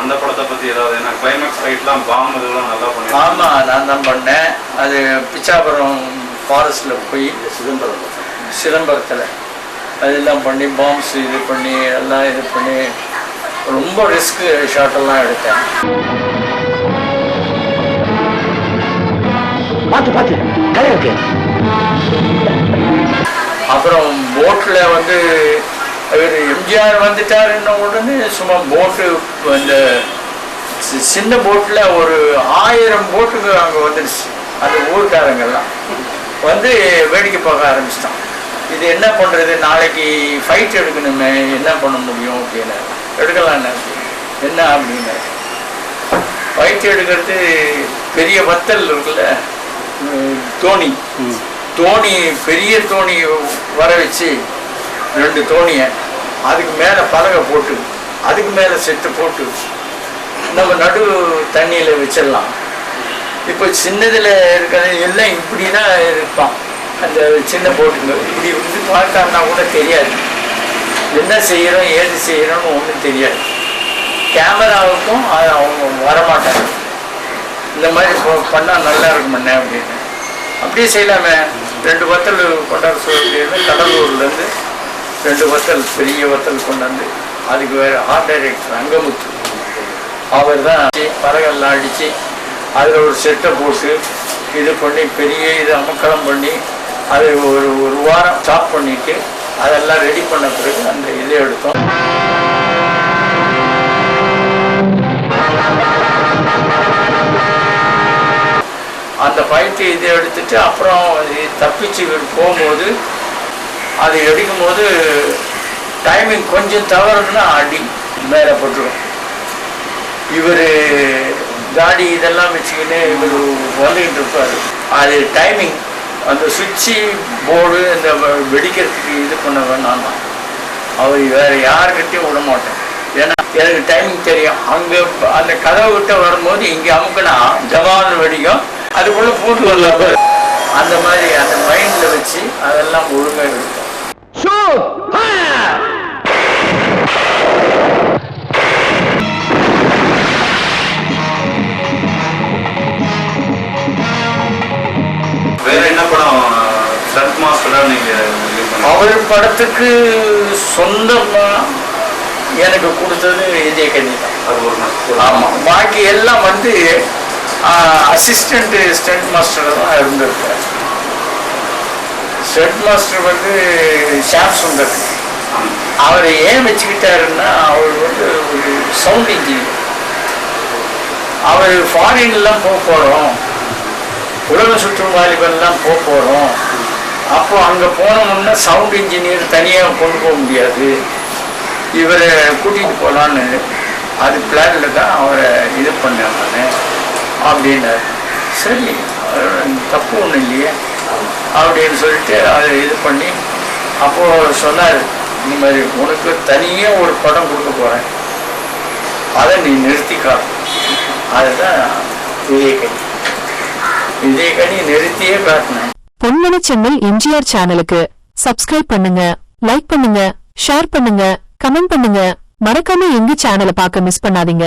அந்த படத்தை பத்தி ஏதாவது ஏன்னா கிளைமேக்ஸ் ஃபைட்லாம் பாம் இதெல்லாம் நல்லா பண்ணி ஆமா நான் தான் பண்ணேன். அது பிச்சாபுரம் ஃபாரஸ்ட்ல போய் சிதம்பரம் சிதம்பரத்தில். அதெல்லாம் பண்ணி பாம்ஸ் இது பண்ணி எல்லாம் இது பண்ணி ரொம்ப ரிஸ்க் ஷாட்டெல்லாம் எடுத்தேன். கரை இருக்கு. அப்புறம் போட்டில் வந்து அவர் எம்ஜிஆர் வந்துட்டாருன்ன உடனே சும்மா போட்டு அந்த சி- சின்ன போட்டில் ஒரு ஆயிரம் போட்டுக்கு அங்கே வந்துடுச்சு அந்த ஊர்க்காரங்கெல்லாம். வந்து வேடிக்கை பார்க்க ஆரம்பிச்சிட்டான். இது என்ன பண்ணுறது நாளைக்கு ஃபைட் எடுக்கணுமே. என்ன பண்ண முடியும்? அப்படின்னு எடுக்கலான்னு என்ன? அப்படின்னு ஃபைட் எடுக்கிறது பெரிய வத்தல் இருக்குல்ல? தோணி. தோணி பெரிய தோணி வர வச்சு ரெண்டு தோணியை அதுக்கு மேலே பலகை போட்டு அதுக்கு மேலே செட்டு போட்டு நம்ம நடு தண்ணியில் வச்சிடலாம். இப்போ சின்னதில் இருக்கிற எல்லாம் இப்படி தான் இருப்பான். அந்த சின்ன போட்டுங்க. இப்படி வந்து பார்த்தான்னா கூட தெரியாது. என்ன செய்கிறோம் ஏது செய்கிறோம்னு ஒன்றும் தெரியாது. கேமராவுக்கும் அது அவங்க வரமாட்டாங்க. இந்த மாதிரி பண்ணால் நல்லா இருக்குமண்ணே அப்படின்னு. அப்படியே செய்யலாமே. ரெண்டு பத்தல் கொண்டாட சொல்லியிருந்து கடலூர்லேருந்து ரெண்டு வத்தல் பெரிய வத்தல் கொண்டாந்து அதுக்கு வேறு ஆர்ட் டைரக்டர் அங்கமுத்து அவர் தான் பறகெல்லாம் அடித்து அதில் ஒரு செட்டை போட்டு இது பண்ணி பெரிய இது அமக்கலம் பண்ணி அது ஒரு ஒரு வாரம் ஸ்டாப் பண்ணிட்டு அதெல்லாம் ரெடி பண்ண பிறகு அந்த இதை எடுத்தோம். அந்த ஃபைட்டு இதை எடுத்துட்டு அப்புறம் அது தப்பிச்சு போகும்போது அது எடுக்கும்போது டைமிங் கொஞ்சம் தவறுனா அடி மேலே போட்டுரும். இவர் காடி இதெல்லாம் வச்சுக்கின்னு இவர் வந்துக்கிட்டு இருப்பார். அது டைமிங் அந்த சுவிட்சு போர்டு இந்த வெடிக்கிறதுக்கு இது பண்ண வேணாம் அவர் வேற யாருக்கிட்டையும் விட மாட்டேன். ஏன்னா எனக்கு டைமிங் தெரியும். அங்கே அந்த கதவை விட்டு வரும்போது இங்கே அமுக்கினா ஜவான் வெடிக்கும். அதுக்குள்ளே பூட்டு வரல அந்த மாதிரி அந்த மைண்டில் வச்சு அதெல்லாம் ஒழுங்காக இருக்கும் வேற என்ன படம் ஸ்டண்ட் மாஸ்டரா நீங்க? அவர் படத்துக்கு சொந்தமா எனக்கு கொடுத்தது தான் நாள். ஆமாம் பாக்கி எல்லாம் வந்து அசிஸ்டண்ட் ஸ்டண்ட் மாஸ்டர் தான் இருந்திருக்கார். ஸ்டண்ட் மாஸ்டர் வந்து ஷாப் சுந்தர் அவரை ஏன் வச்சுக்கிட்டாருன்னா அவர் வந்து ஒரு சவுண்ட் இன்ஜினியர் அவர் ஃபாரின்லாம் போக போகிறோம் உலக சுற்றும் வாலிபன்லாம் போக போகிறோம் அப்போ அங்கே போனோம்னா சவுண்ட் இன்ஜினியர் தனியாக கொண்டு போக முடியாது. இவரை கூட்டிகிட்டு போகலான்னு அது பிளானில் தான் அவரை இது பண்ணேன் நான் அப்படின்னார். சரி தப்பு ஒன்றும் இல்லையே. அப்படின்னு சொல்லிட்டு அதை இது பண்ணி அப்போது சொன்னார் இந்த மாதிரி உனக்கு தனியாக ஒரு படம் கொடுக்க போகிறேன் அதை நீ நிறுத்திக்கா. அதுதான் விஜயகணி விஜயகணி நிறுத்தியே காட்டினேன் பொன்மணி செம்மல் எம்ஜிஆர் சேனலுக்கு சப்ஸ்கிரைப் பண்ணுங்க லைக் பண்ணுங்க ஷேர் பண்ணுங்க கமெண்ட் பண்ணுங்க. மறக்காம எங்க சேனலை பார்க்க மிஸ் பண்ணாதீங்க.